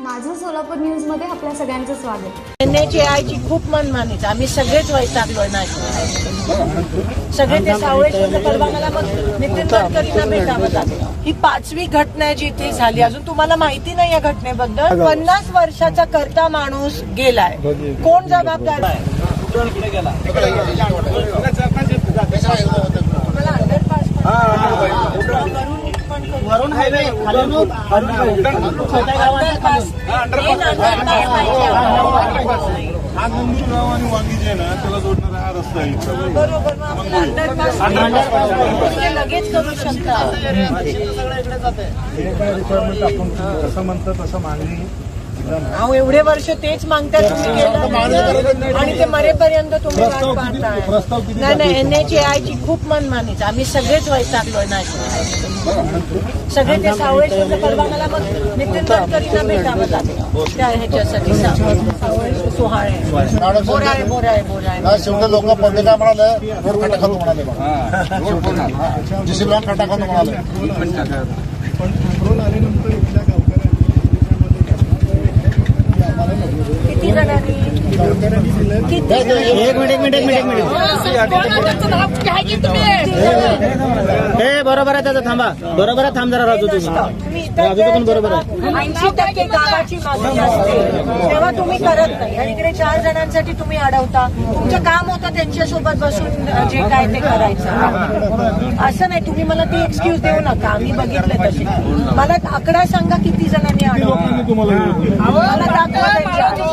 माझं सोलापूर न्यूजमध्ये आपल्या सगळ्यांचं स्वागत. एन एच ची खूप मनमानीच आम्ही सगळेच वैतागलो नाही सगळे ते सावळे परवा मला मग नितीन गडकरींना भेटावं लागलं. ही पाचवी घटना आहे जी इथे झाली. अजून तुम्हाला माहिती नाही या घटनेबद्दल. पन्नास वर्षाचा करता माणूस गेलाय. कोण जबाबदार हायवे अंडरपास मेन हा. आणि वांगी जे ना त्याला जोडणारा हा रस्ता आहे बरोबर मग अंडरपास लगेच करू शकता हे कसं म्हणतं तसं मागणी अहो एवढे वर्ष तेच मागताय तुम्ही केलं आणि ते मरेपर्यंत तुम्ही वाट पाहताय. नाही नाही एच ची खूप मनमानीच. आम्ही सगळेच वैतागलो नाही सगळे ते सावळे परवा मला मग नितीन गडकरींना भेटावं लागलं. त्या ह्याच्यासाठी सावळे. सुहाळे. बोराळे बोराळे बोराळे. शेवटी लोक पडले काय म्हणाले रोड पण आल्यानंतर इथल्या गावकऱ्यांनी किती जणांनी गावकऱ्यांनी दिलं किती एक मिनिट एक मिनिट एक मिनिट एक मिनिट. हे बरोबर आहे त्याचा थांबा. बरोबर आहे थांब जरा राजू तुम्ही. तुम्ही राजूचं पण बरोबर आहे. ऐंशी टक्के गावाची मागणी असते तेव्हा तुम्ही करत नाही. आणि इकडे चार जणांसाठी तुम्ही अडवता. तुमचं काम होतं त्यांच्यासोबत बसून जे काय ते करायचं. असं नाही तुम्ही मला ती एक्सक्यूज देऊ नका. आम्ही बघितले तसे. मला आकडा सांगा किती जणांनी अडवलं. मला दाखवा.